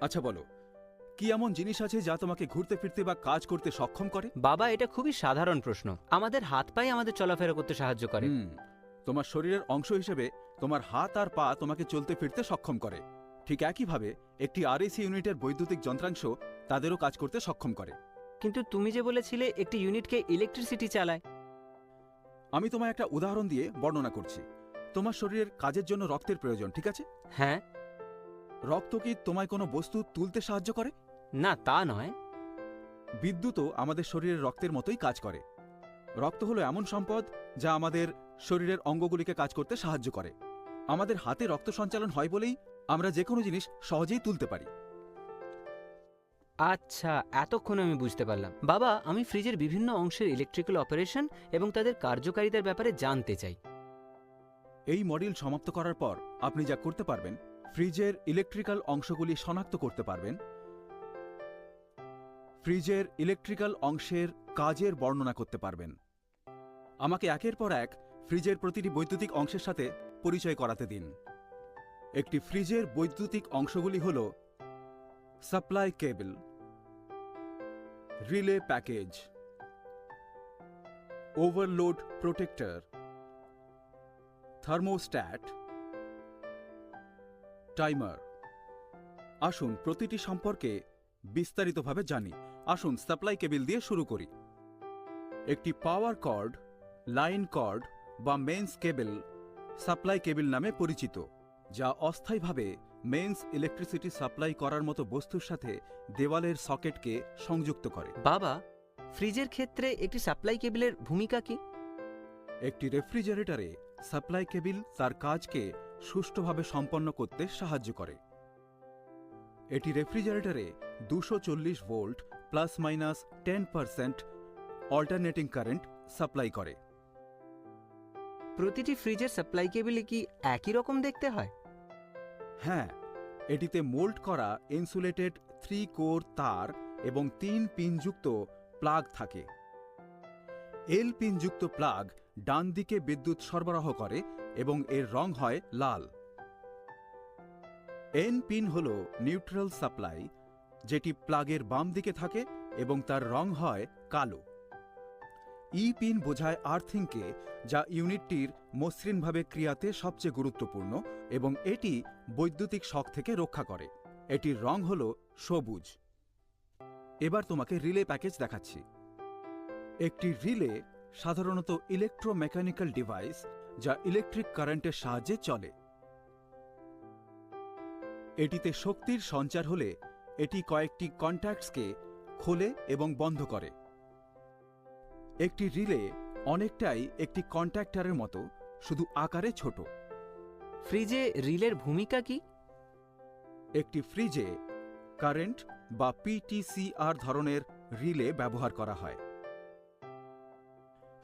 আচ্ছা বলো কি এমন জিনিস আছে যা তোমাকে ঘুরতে ফিরতে বা কাজ করতে সক্ষম করে? বাবা এটা খুবই সাধারণ প্রশ্ন। আমাদের হাত পাই আমাদের চলাফেরা করতে সাহায্য করে। হুম, তোমার শরীরের অংশ হিসেবে তোমার হাত আর পা তোমাকে চলতে ফিরতে সক্ষম করে। ঠিক একইভাবে একটি আরএসি ইউনিটের বৈদ্যুতিক যন্ত্রাংশ তাদেরও কাজ করতে সক্ষম করে। কিন্তু তুমি যে বলেছিলে একটি ইউনিটকে ইলেকট্রিসিটি চালায়। আমি তোমায় একটা উদাহরণ দিয়ে বর্ণনা করছি। তোমার শরীরের কাজের জন্য রক্তের প্রয়োজন ঠিক আছে? হ্যাঁ। রক্ত কি তোমায় কোনো বস্তু তুলতে সাহায্য করে? না তা নয়। বিদ্যুৎও আমাদের শরীরের রক্তের মতোই কাজ করে। রক্ত হলো এমন সম্পদ যা আমাদের শরীরের অঙ্গগুলিকে কাজ করতে সাহায্য করে। আমাদের হাতে রক্ত সঞ্চালন হয় বলেই আমরা যে কোনো জিনিস সহজেই তুলতে পারি। আচ্ছা এতক্ষণ আমি বুঝতে পারলাম। বাবা আমি ফ্রিজের বিভিন্ন অংশের ইলেকট্রিক্যাল অপারেশন এবং তাদের কার্যকারিতার ব্যাপারে জানতে চাই। এই মডিউল সমাপ্ত করার পর আপনি যা করতে পারবেন ফ্রিজের ইলেকট্রিক্যাল অংশগুলি শনাক্ত করতে পারবেন। ফ্রিজের ইলেকট্রিক্যাল অংশের কাজের বর্ণনা করতে পারবেন। আমাকে একের পর এক ফ্রিজের প্রতিটি বৈদ্যুতিক অংশের সাথে পরিচয় করাতে দিন। একটি ফ্রিজের বৈদ্যুতিক অংশগুলি হল supply cable, relay package, overload protector, thermostat timer. আসুন প্রতিটি সম্পর্কে বিস্তারিতভাবে জানি। আসুন সাপ্লাই কেবিল দিয়ে শুরু করি। একটি পাওয়ার কর্ড লাইন কর্ড বা মেন্স কেবল সাপ্লাই কেবিল নামে পরিচিত যা অস্থায়ীভাবে মেন্স ইলেকট্রিসিটি সাপ্লাই করার মতো বস্তুর সাথে দেওয়ালের সকেটকে সংযুক্ত করে। বাবা ফ্রিজের ক্ষেত্রে একটি সাপ্লাই কেবিলের ভূমিকা কি? একটি রেফ্রিজারেটরে সাপ্লাই কেবিল তার কাজকে সুষ্ঠুভাবে সম্পন্ন করতে সাহায্য করে। এটি রেফ্রিজারেটরে দুশো চল্লিশ volt plus minus ten percent alternating current supply করে। প্রতিটি ফ্রিজের সাপ্লাই কেবিলে কি একই রকম দেখতে হয়? হ্যাঁ এটিতে মোল্ড করা ইনসুলেটেড থ্রি কোর তার এবং তিন পিনযুক্ত প্লাগ থাকে। এল পিনযুক্ত প্লাগ ডান দিকে বিদ্যুৎ সরবরাহ করে এবং এর রং হয় লাল। এন পিন হল নিউট্রাল সাপ্লাই যেটি প্লাগের বাম দিকে থাকে এবং তার রং হয় কালো। ই পিন বোঝায় আর্থিংকে, যা ইউনিটটির মসৃণভাবে ক্রিয়াতে সবচেয়ে গুরুত্বপূর্ণ এবং এটি বৈদ্যুতিক শখ থেকে রক্ষা করে। এটির রং হল সবুজ। এবার তোমাকে রিলে প্যাকেজ দেখাচ্ছি। একটি রিলে সাধারণত ইলেকট্রোমেকানিক্যাল ডিভাইস যা ইলেকট্রিক কারেন্টের সাহায্যে চলে। এটিতে শক্তির সঞ্চার হলে এটি কয়েকটি কন্ট্যাক্টসকে খোলে এবং বন্ধ করে। একটি রিলে অনেকটাই একটি কন্ট্যাক্টারের মতো শুধু আকারে ছোট। ফ্রিজে রিলের ভূমিকা কি? একটি ফ্রিজে কারেন্ট বা পিটিসিআর ধরনের রিলে ব্যবহার করা হয়।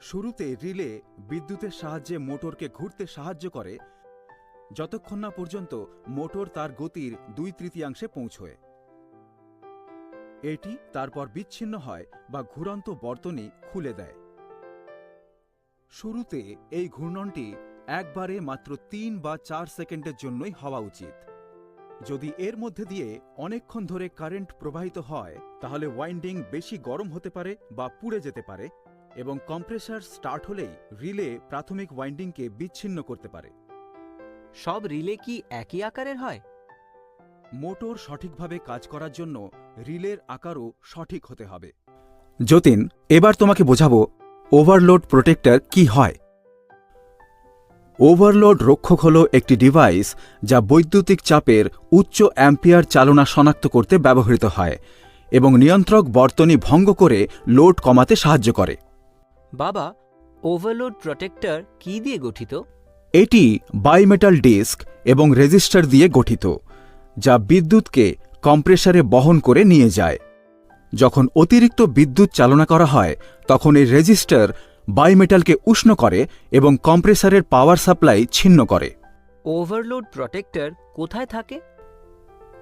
শুরুতে রিলে বিদ্যুতের সাহায্যে মোটরকে ঘুরতে সাহায্য করে, যতক্ষণ না পর্যন্ত মোটর তার গতির দুই তৃতীয়াংশে পৌঁছয়। এটি তারপর বিচ্ছিন্ন হয় বা ঘুরন্ত বর্তনী খুলে দেয়। শুরুতে এই ঘূর্ণনটি একবারে মাত্র তিন বা চার সেকেন্ডের জন্যই হওয়া উচিত। যদি এর মধ্যে দিয়ে অনেকক্ষণ ধরে কারেন্ট প্রবাহিত হয়, তাহলে ওয়াইন্ডিং বেশি গরম হতে পারে বা পুড়ে যেতে পারে। এবং কম্প্রেসার স্টার্ট হলেই রিলে প্রাথমিক ওয়াইন্ডিংকে বিচ্ছিন্ন করতে পারে। সব রিলে কি একই আকারের হয়? মোটর সঠিকভাবে কাজ করার জন্য রিলের আকারও সঠিক হতে হবে। যতীন এবার তোমাকে বোঝাবো ওভারলোড প্রোটেক্টর কি হয়। ওভারলোড রক্ষক হল একটি ডিভাইস যা বৈদ্যুতিক চাপের উচ্চ অ্যাম্পিয়ার চালনা শনাক্ত করতে ব্যবহৃত হয় এবং নিয়ন্ত্রক বর্তনী ভঙ্গ করে লোড কমাতে সাহায্য করে। বাবা ওভারলোড প্রোটেক্টর কি দিয়ে গঠিত? এটি বাইমেটাল ডিস্ক এবং রেজিস্টার দিয়ে গঠিত যা বিদ্যুৎকে কম্প্রেসারে বহন করে নিয়ে যায়। যখন অতিরিক্ত বিদ্যুৎ চালনা করা হয় তখন এই রেজিস্টার বাইমেটালকে উষ্ণ করে এবং কম্প্রেসারের পাওয়ার সাপ্লাই ছিন্ন করে। ওভারলোড প্রোটেক্টর কোথায় থাকে?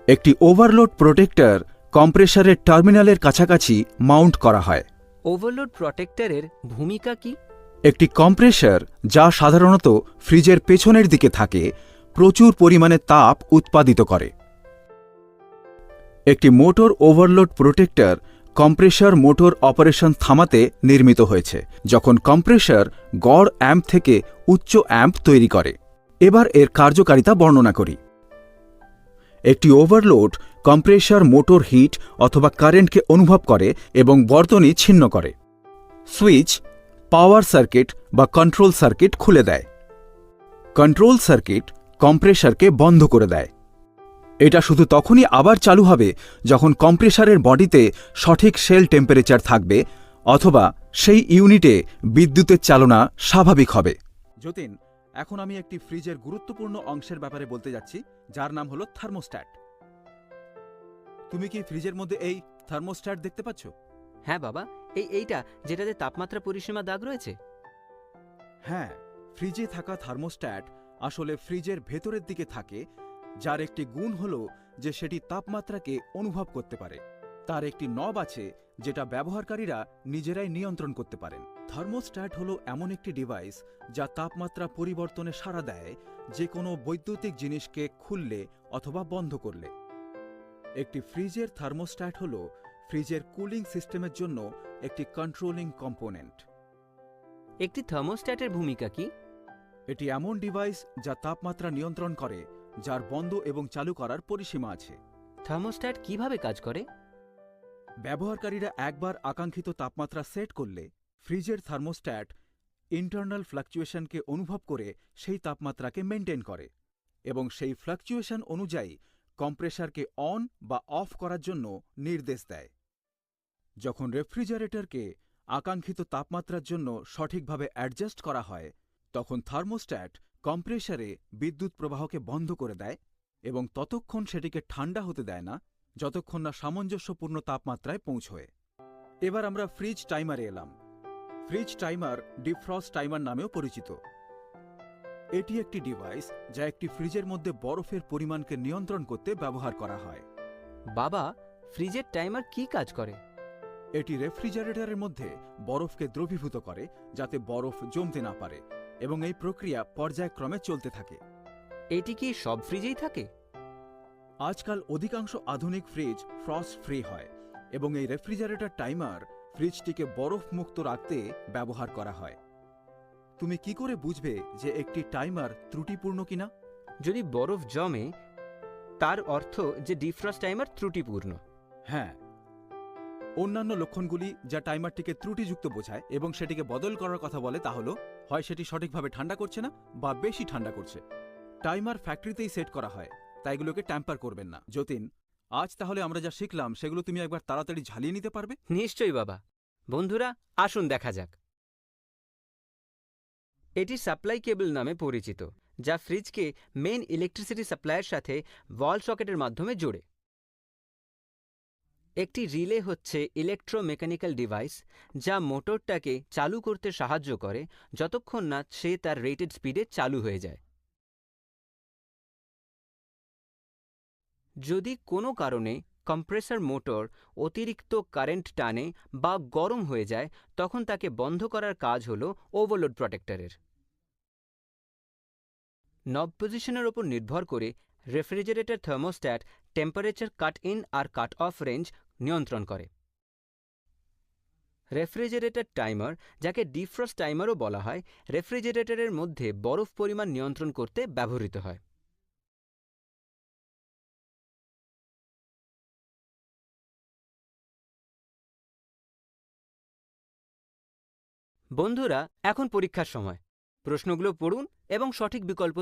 একটি ওভারলোড প্রোটেক্টর কম্প্রেসারের টার্মিনালের কাছাকাছি মাউন্ট করা হয়। ওভারলোড প্রোটেক্টরের ভূমিকা কি? একটি কম্প্রেসার যা সাধারণত ফ্রিজের পেছনের দিকে থাকে, প্রচুর পরিমাণে তাপ উৎপাদিত করে। একটি motor overload protector compressor motor operation থামাতে নির্মিত হয়েছে, যখন কম্প্রেসার গড় অ্যাম্প থেকে উচ্চ অ্যাম্প তৈরি করে। এবার এর কার্যকারিতা বর্ণনা করি। একটি ওভারলোড কম্প্রেসার মোটর হিট অথবা কারেন্টকে অনুভব করে এবং বর্তনী ছিন্ন করে। সুইচ পাওয়ার সার্কিট বা কন্ট্রোল সার্কিট খুলে দেয়। কন্ট্রোল সার্কিট কম্প্রেসারকে বন্ধ করে দেয়। এটা শুধু তখনই আবার চালু হবে যখন কম্প্রেসারের বডিতে সঠিক সেল টেম্পারেচার থাকবে অথবা সেই ইউনিটে বিদ্যুতের চালনা স্বাভাবিক হবে। যতীন এখন আমি একটি ফ্রিজের গুরুত্বপূর্ণ অংশের ব্যাপারে বলতে যাচ্ছি যার নাম হলো থার্মোস্ট্যাট। তুমি কি ফ্রিজের মধ্যে এই থার্মোস্ট্যাট দেখতে পাচ্ছ? হ্যাঁ বাবা এই এইটা যেটাতে তাপমাত্রা পরিসীমা দাগ রয়েছে। হ্যাঁ ফ্রিজে থাকা থার্মোস্ট্যাট আসলে ফ্রিজের ভেতরের দিকে থাকে যার একটি গুণ হল যে সেটি তাপমাত্রাকে অনুভব করতে পারে। তার একটি নব আছে যেটা ব্যবহারকারীরা নিজেরাই নিয়ন্ত্রণ করতে পারেন। থার্মোস্ট্যাট হল এমন একটি ডিভাইস যা তাপমাত্রা পরিবর্তনে সাড়া দেয় যে কোনো বৈদ্যুতিক জিনিসকে খুললে অথবা বন্ধ করলে। একটি ফ্রিজের থার্মোস্ট্যাট হল ফ্রিজের কুলিং সিস্টেমের জন্য একটি কন্ট্রোলিং কম্পোনেন্ট। একটি থার্মোস্ট্যাটের ভূমিকা কি? এটি এমন ডিভাইস যা তাপমাত্রা নিয়ন্ত্রণ করে যার বন্ধ এবং চালু করার পরিসীমা আছে। থার্মোস্ট্যাট কীভাবে কাজ করে? ব্যবহারকারীরা একবার আকাঙ্ক্ষিত তাপমাত্রা সেট করলে ফ্রিজের থার্মোস্ট্যাট ইন্টারনাল ফ্লাকচুয়েশনকে অনুভব করে সেই তাপমাত্রাকে মেনটেন করে এবং সেই ফ্লাকচুয়েশন অনুযায়ী কম্প্রেসারকে অন বা অফ করার জন্য নির্দেশ দেয়। যখন রেফ্রিজারেটরকে আকাঙ্ক্ষিত তাপমাত্রার জন্য সঠিকভাবে অ্যাডজাস্ট করা হয়, তখন থার্মোস্ট্যাট কম্প্রেসারে বিদ্যুৎ প্রবাহকে বন্ধ করে দেয় এবং ততক্ষণ সেটিকে ঠান্ডা হতে দেয় না যতক্ষণ না সামঞ্জস্যপূর্ণ তাপমাত্রায় পৌঁছয়। এবার আমরা ফ্রিজ টাইমারে এলাম। ফ্রিজ টাইমার ডিফ্রস্ট টাইমার নামেও পরিচিত। এটি একটি ডিভাইস যা একটি ফ্রিজের মধ্যে বরফের পরিমাণকে নিয়ন্ত্রণ করতে ব্যবহার করা হয়। বাবা ফ্রিজের টাইমার কি কাজ করে? এটি রেফ্রিজারেটরের মধ্যে বরফকে দ্রবীভূত করে যাতে বরফ জমতে না পারে এবং এই প্রক্রিয়া পর্যায়ক্রমে চলতে থাকে। এটি কি সব ফ্রিজেই থাকে? আজকাল অধিকাংশ আধুনিক ফ্রিজ ফ্রস্ট ফ্রি হয় এবং এই রেফ্রিজারেটর টাইমার ফ্রিজটিকে বরফ মুক্ত রাখতে ব্যবহার করা হয়। তুমি কি করে বুঝবে যে একটি টাইমার ত্রুটিপূর্ণ কিনা? যদি বরফ জমে তার অর্থ যে ডিফ্রস্ট টাইমার ত্রুটিপূর্ণ। হ্যাঁ। অন্যান্য লক্ষণগুলি যা টাইমারটিকে ত্রুটিযুক্ত বোঝায় এবং সেটিকে বদল করার কথা বলে তা হল হয় সেটি সঠিকভাবে ঠান্ডা করছে না বা বেশি ঠান্ডা করছে। টাইমার ফ্যাক্টরিতেই সেট করা হয়। তাই এগুলোকে ট্যাম্পার করবেন না। যতীন, আজ তাহলে আমরা যা শিখলাম, সেগুলো তুমি একবার তাড়াতাড়ি ঝালিয়ে নিতে পারবে? নিশ্চয়ই বাবা। বন্ধুরা, আসুন দেখা যাক। এটি সাপ্লাই কেবল নামে পরিচিত, যা ফ্রিজকে মেন ইলেকট্রিসিটি সাপ্লাইয়ের সাথে ওয়াল সকেটের মাধ্যমে জোড়ে। একটি রিলে হচ্ছে ইলেকট্রোমেকানিক্যাল ডিভাইস যা মোটরটাকে চালু করতে সাহায্য করে যতক্ষণ না সে তার রেটেড স্পিডে চালু হয়ে যায়। যদি কোনো কারণে কম্প্রেসর মোটর অতিরিক্ত কারেন্ট টানে বা গরম হয়ে যায়, তখন তাকে বন্ধ করার কাজ হল ওভারলোড প্রোটেক্টরের। নব পজিশনের ওপর নির্ভর করে refrigerator thermostat temperature cut in R cut off range নিয়ন্ত্রণ করে। রেফ্রিজারেটর টাইমার, যাকে ডিফ্রস্ট টাইমারও বলা হয়, রেফ্রিজারেটরের মধ্যে বরফ পরিমাণ নিয়ন্ত্রণ করতে ব্যবহৃত হয়। বন্ধুরা এখন পরীক্ষার সময়। প্রশ্নগুলো পড়ুন এবং সঠিক বিকল্প